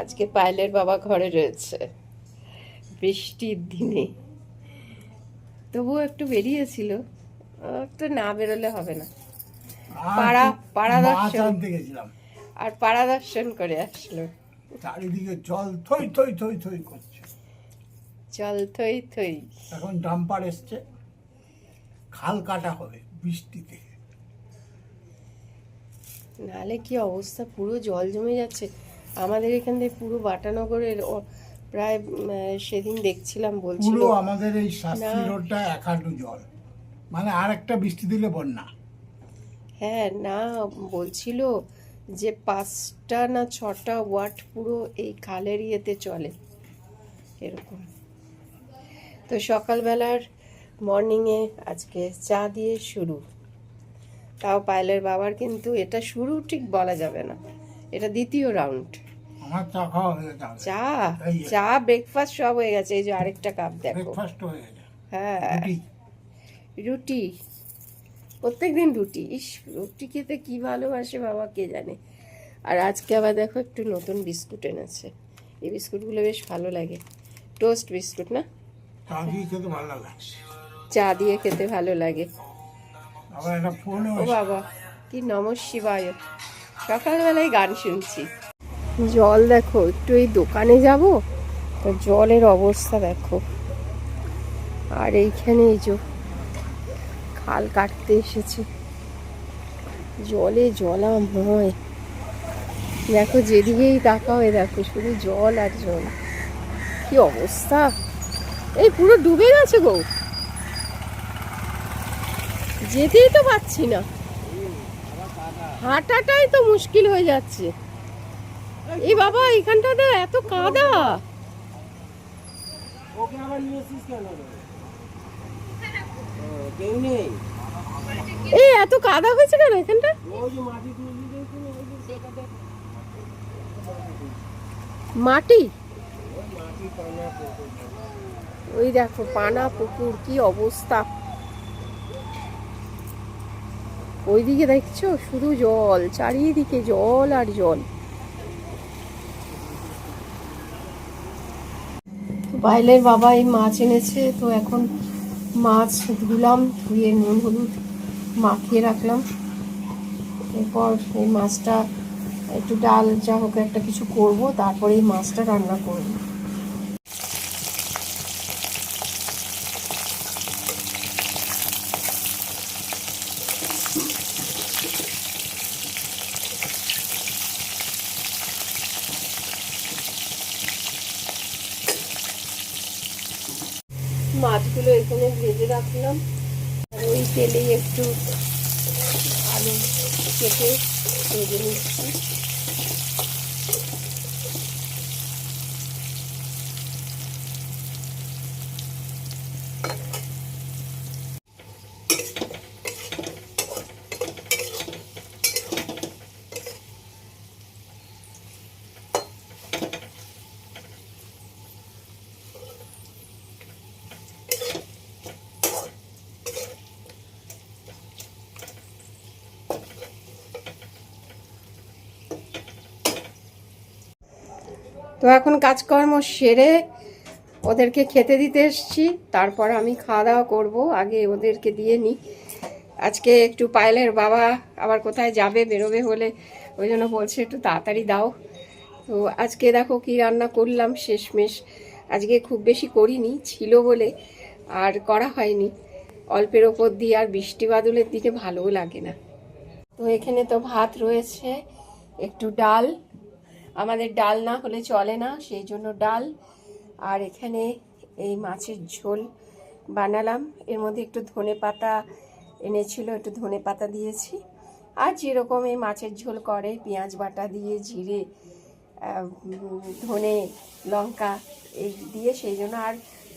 আজকে পায়েলের বাবা ঘরে রয়েছে। বৃষ্টির দিনে। তবুও একটু বেরিয়েছিল। একটু না বেরোলে হবে না। পাড়া পাড়া দর্শন আর পাড়া দর্শন করে আসলো। চারিদিকে জল থই থই থই থই করছে। চল থই থই। এখন ডাম্পার এসছে। খাল কাটা হবে বৃষ্টিতে। নালে কি অবস্থা? পুরো জল জমে যাচ্ছে। আমাদের এখান থেকে পুরো বাটানগরের প্রায় সেদিন দেখছিলাম বলছিল। পুরো আমাদের এই শাস্ত্রী না। রোডটা এক হাঁটু জল। মানে আর একটা বৃষ্টি দিলে বন্যা। হ্যাঁ না বলছিল যে পাঁচটা না ছটা ওয়াট পুরো এই খালের ইয়েতে চলে। এরকম। তো সকালবেলার মর্নিংয়ে আজকে চা দিয়ে শুরু। তাও পায়েলের বাবার কিন্তু এটা শুরু ঠিক বলা যাবে না। এটা দ্বিতীয় রাউন্ড। আমার চা খাওয়া হয়ে গেছে চা? চা ব্রেকফাস্ট সব হয়ে গেছে। এই যে আরেকটা কাপ দেখো। ব্রেকফাস্ট হয়ে গেছে। হ্যাঁ। রুটি। প্রত্যেক দিন রুটি। ইস রুটি খেতে কি ভালোবাসে বাবা কে জানে? আর আজকে আবার দেখো একটু নতুন বিস্কুট এনেছে। এই বিস্কুটগুলো বেশ ভালো লাগে। টোস্ট বিস্কুট না? চা দিয়ে খেতে ভালো লাগে চা দিয়ে খেতে ভালো লাগে। আবার একটা ফোনও ও বাবা কি নম শিবায় সকালবেলায় গান শুনছি। জল দেখো, একটু এই দোকানে যাব? তো জলের অবস্থা দেখো। আর এইখানে এই যে খাল কাটতে এসেছি। জলে জলাময় দেখো, যেদিকেই তাকাও, এ দেখো, শুধু জল আর জল। কি অবস্থা? এই পুরো ডুবে গেছে গো। যেতেই তো পাচ্ছি না। হাঁটাটাই তো মুশকিল হয়ে যাচ্ছে। এই বাবা এখানটাতে এত কাদা। ওকে আবার নিয়ে কেন? কেউ নেই? এই এত কাদা হয়েছে কেন এখানটা? মাটি। ওই দেখো পানা পুকুর কি অবস্থা। ওইদিকে দেখছ? শুধু জল চারিদিকে জল আর জল। বাইলের বাবা এই মাছ এনেছে, তো এখন মাছ ধুলাম, ধুয়ে নুন হলুদ মাখিয়ে রাখলাম। এরপর এই মাছটা, একটু ডাল যা হোক একটা কিছু করব, তারপরে এই মাছটা রান্না করব। এখানে ভেজে রাখলাম। আর ওই তেলেই একটু আলু কেটে ভেজে নিচ্ছি। তো এখন কাজকর্ম সেরে ওদেরকে খেতে দিতে এসছি। তারপর আমি খাওয়া দাওয়া করব, আগে ওদেরকে দিয়ে নিই। আজকে একটু পায়েলের বাবা আবার কোথায় যাবে, বেরোবে বলে ওই জন্য বলছে, একটু তাড়াতাড়ি দাও। তো আজকে দেখো কি রান্না করলাম, শেষমেশ। আজকে খুব বেশি করিনি, ছিল বলে আর করা হয়নি। অল্পের ওপর দিয়ে আর বৃষ্টি বাদলের দিকে ভালোও লাগে না। তো এখানে তো ভাত রয়েছে, একটু ডাল আমাদের ডাল না হলে চলে না, সেই জন্য ডাল। আর এখানে এই মাছের ঝোল বানালাম। এর মধ্যে একটু ধনে পাতা এনেছিল, একটু ধনে পাতা দিয়েছি। আর যেরকম এই মাছের ঝোল করে, পেঁয়াজ বাটা দিয়ে, জিরে ধনে লঙ্কা এই দিয়ে, সেই জন্য আর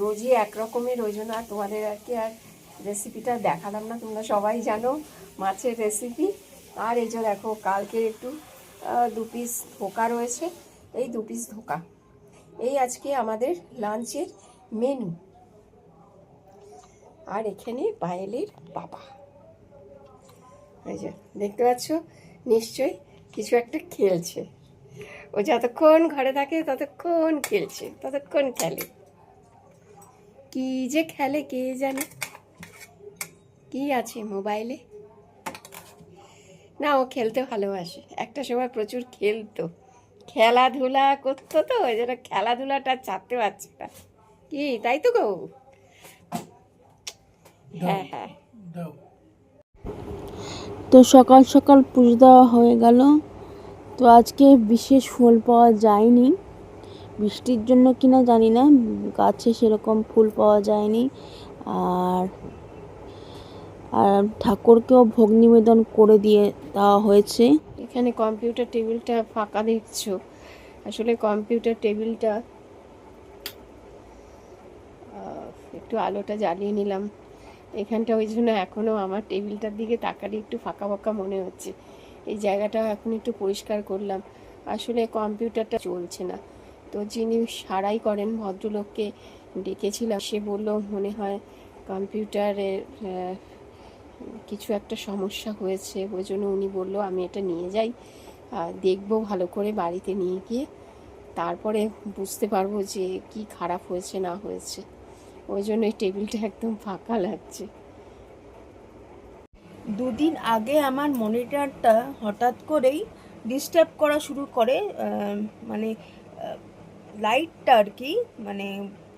রোজই এক রকমের ওই জন্য আর তোমাদের আর কি আর রেসিপিটা দেখালাম না, তোমরা সবাই জানো মাছের রেসিপি আর এই যে দেখো, কালকে একটু দু পিস ধোকা রয়েছে। এই দু পিস ধোকা। এই আজকে আমাদের লাঞ্চের মেনু আর এখানে পায়েলের বাবা। এই যে, দেখতে পাচ্ছ? নিশ্চয়ই কিছু একটা খেলছে। ও যতক্ষণ ঘরে থাকে, ততক্ষণ খেলছে, ততক্ষণ খেলে। কি যে খেলে কে জানে? কি আছে মোবাইলে? না ও খেলতে ভালোবাসে। একটা সময় প্রচুর খেলতো। খেলাধুলা করতো তো ওই জন্য খেলাধুলাটা চাপতে পারছে না। কি? তাই তো গো? হ্যাঁ হ্যাঁ। তো সকাল সকাল পুজো দেওয়া হয়ে গেল। তো আজকে বিশেষ ফুল পাওয়া যায়নি। বৃষ্টির জন্য কিনা জানি না। গাছে সেরকম ফুল পাওয়া যায়নি। আর আর ঠাকুরকেও ভোগ নিবেদন করে দিয়ে দেওয়া হয়েছে। এখানে কম্পিউটার টেবিলটা ফাঁকা দেখছ? আসলে কম্পিউটার টেবিলটা একটু আলোটা জ্বালিয়ে নিলাম। এখানটা ওই জন্য এখনও আমার টেবিলটার দিকে তাকালে একটু ফাঁকা ফাঁকা মনে হচ্ছে। এই জায়গাটা এখন একটু পরিষ্কার করলাম। আসলে কম্পিউটারটা চলছে না। তো যিনি সারাই করেন ভদ্রলোককে ডেকেছিলাম, সে বলল মনে হয় কম্পিউটারের কিছু একটা সমস্যা হয়েছে, ওই জন্য উনি বলল, আমি এটা নিয়ে যাই দেখব ভালো করে বাড়িতে নিয়ে গিয়ে, তারপরে বুঝতে পারব যে কি খারাপ হয়েছে, না হয়েছে। ওই জন্য এই টেবিলটা একদম ফাঁকা লাগছে। দুদিন আগে আমার মনিটরটা হঠাৎ করেই ডিস্টার্ব করা শুরু করে মানে লাইটটা আর কি মানে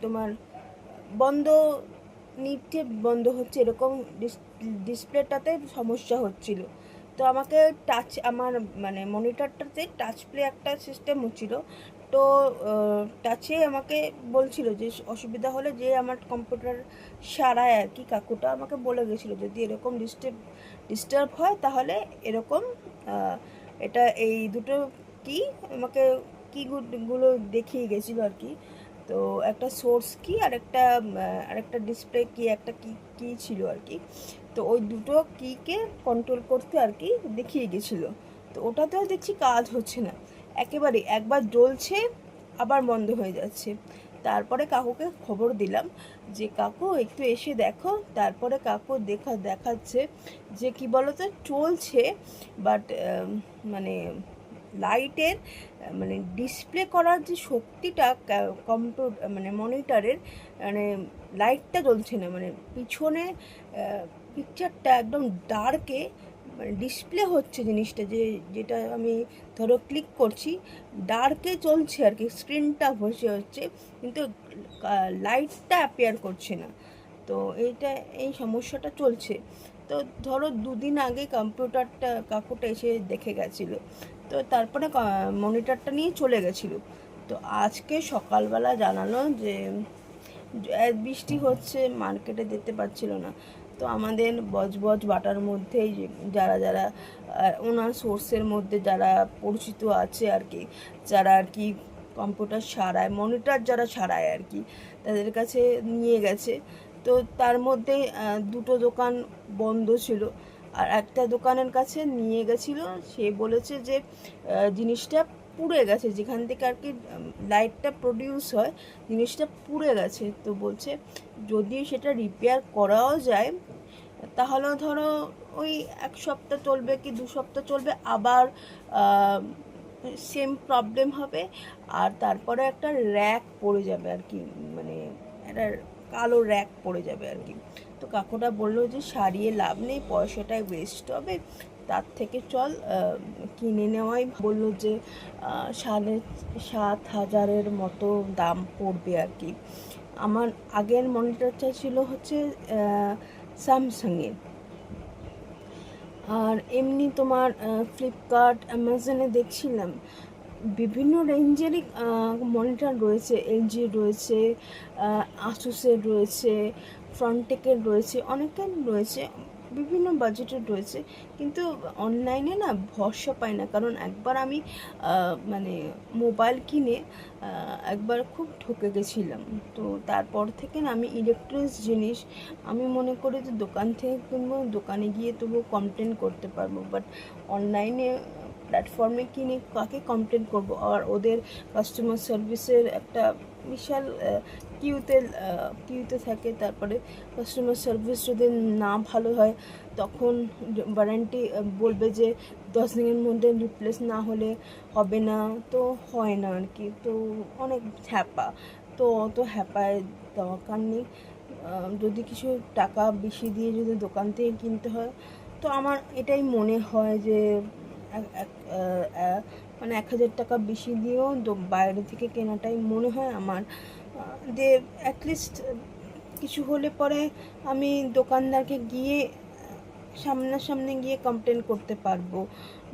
তোমার বন্ধ নিচ্ছে বন্ধ হচ্ছে, এরকম ডিসপ্লেটাতে সমস্যা হচ্ছিল। তো আমাকে টাচ আমার মানে মনিটরটাতে টাচ প্লে একটা সিস্টেম হচ্ছিল। তো টাচে আমাকে বলছিল যে, অসুবিধা হলে যে আমার কম্পিউটার সারায় আর কি, কাকুটা আমাকে বলে গেছিল, যদি এরকম ডিস্টার্ব ডিস্টার্ব হয় তাহলে এরকম এটা এই দুটো কি আমাকে কিগুলো দেখিয়ে গেছিল আর কি। তো একটা সোর্স কি আর একটা আর একটা ডিসপ্লে কি, একটা কি কি ছিল আর কি। তো ওই দুটো কীকে কন্ট্রোল করতে আর কি দেখিয়ে গেছিল। তো ওটাতেও দেখছি কাজ হচ্ছে না। একেবারে একবার জ্বলছে, আবার বন্ধ হয়ে যাচ্ছে। তারপরে কাকুকে খবর দিলাম যে, কাকু, একটু এসে দেখো। তারপরে কাকু দেখা, দেখাচ্ছে যে, কি বলতো, চলছে বাট মানে লাইটের মানে ডিসপ্লে করার যে শক্তিটা কম্পিউটার মানে মনিটরের মানে লাইটটা জ্বলছে না। মানে পিছনে পিকচারটা একদম ডার্কে মানে ডিসপ্লে হচ্ছে জিনিসটা যে, যেটা আমি ধরো ক্লিক করছি ডার্কে চলছে আর কি স্ক্রিনটা বসে হচ্ছে, কিন্তু লাইটটা অ্যাপিয়ার করছে না। তো এইটা, এই সমস্যাটা চলছে। তো ধরো দুদিন আগে কম্পিউটারটা কাকুটা এসে দেখে গেছিল। তো তারপরে মনিটরটা নিয়ে চলে গেছিল। তো আজকে সকালবেলা জানালো যে বৃষ্টি হচ্ছে মার্কেটে যেতে পারছিল না। তো আমাদের বজবজ বাটার মধ্যেই যারা যারা ওনার সোর্সের মধ্যে যারা পরিচিত আছে আর কি, যারা আর কি কম্পিউটার সারায় মনিটর যারা সারায় আর কি, তাদের কাছে নিয়ে গেছে। তো তার মধ্যে দুটো দোকান বন্ধ ছিল। আর একটা দোকানের কাছে নিয়ে গেছিল, সে বলেছে যে জিনিসটা পুড়ে গেছে, যেখান থেকে আর কি লাইটটা প্রডিউস হয়, জিনিসটা পুড়ে গেছে। তো বলছে, যদি সেটা রিপেয়ার করাও যায়, তাহলে ধরো ওই এক সপ্তাহ চলবে কি দু সপ্তাহ চলবে, আবার সেম প্রবলেম হবে, আর তারপরে একটা র্যাক পড়ে যাবে আর কি মানে একটা কালো র্যাক পড়ে যাবে আর কি। তো কাকুটা বলল যে, সারিয়ে লাভ নেই, পয়সাটাই ওয়েস্ট হবে তার থেকে চল কিনে নেওয়াই। বলল যে সাড়ে সাত হাজারের মতো দাম পড়বে আর কি। আমার আগের মনিটরটা ছিল হচ্ছে স্যামসাংয়ের। আর এমনি তোমার ফ্লিপকার্ট, অ্যামাজনে দেখছিলাম। বিভিন্ন রেঞ্জেরই মনিটর রয়েছে। এলজি রয়েছে আসুসের রয়েছে, ফ্রন্টেকের রয়েছে, অনেকের রয়েছে। বিভিন্ন বাজেটের রয়েছে, কিন্তু অনলাইনে না ভরসা পাই না। কারণ একবার আমি মানে মোবাইল কিনে একবার খুব ঠকে গেছিলাম। তো তারপর থেকে না আমি ইলেকট্রনিক্স জিনিস, আমি মনে করি যে দোকান থেকে কিনবো, দোকানে গিয়ে তবু কমপ্লেন করতে পারব। বাট অনলাইনে প্ল্যাটফর্মে কিনে কাকে কমপ্লেন করব? আর ওদের কাস্টমার সার্ভিসের একটা বিশাল কিউতে কিউতে থাকে, তারপরে কাস্টমার সার্ভিস যদি না ভালো হয়, তখন ওয়ারেন্টি বলবে যে দশ দিনের মধ্যে রিপ্লেস না হলে হবে না, তো হয় না আর কি। তো অনেক হ্যাপা, তো অত হ্যাপায় দরকার নেই। যদি কিছু টাকা বেশি দিয়ে যদি দোকান থেকে কিনতে হয়, তো আমার এটাই মনে হয় যে মানে এক হাজার টাকা বেশি দিয়েও বাইরে থেকে কেনাটাই মনে হয় আমার যে অ্যাটলিস্ট কিছু হলে পরে আমি দোকানদারকে গিয়ে সামনাসামনি গিয়ে কমপ্লেন করতে পারব।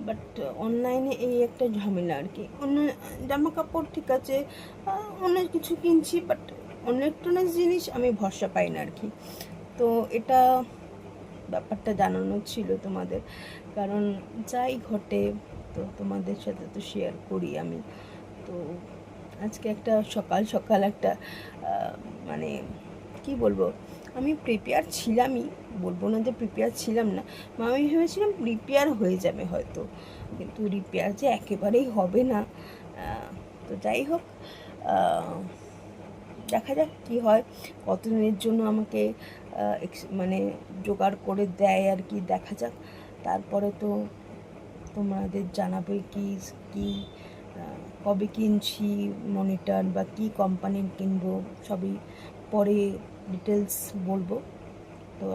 বাট অনলাইনে এই একটা ঝামেলা আর কি। অন্য জামা কাপড় ঠিক আছে অন্য কিছু কিনছি বাট ইলেকট্রনিক্স জিনিস আমি ভরসা পাই না আর কি। তো এটা ব্যাপারটা জানানো ছিল তোমাদের। কারণ যাই ঘটে, তো তোমাদের সাথে তো শেয়ার করি আমি। তো আজকে একটা সকাল সকাল একটা মানে কি বলব, আমি প্রিপেয়ার ছিলামই, বলব না যে প্রিপেয়ার ছিলাম না আমি ভেবেছিলাম প্রিপেয়ার হয়ে যাবে হয়তো, কিন্তু রিপেয়ার যে একেবারেই হবে না তো যাই হোক দেখা যাক কী হয়, কতদিনের জন্য আমাকে মানে জোগাড় করে দেয় আর কি, দেখা যাক, তারপরে তো তোমাদের জানাবে কি কি কবে কিনছি মনিটর বা কি কোম্পানির কিনবো সবই পরে ডিটেলস বলব। তো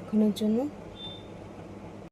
এখনের জন্য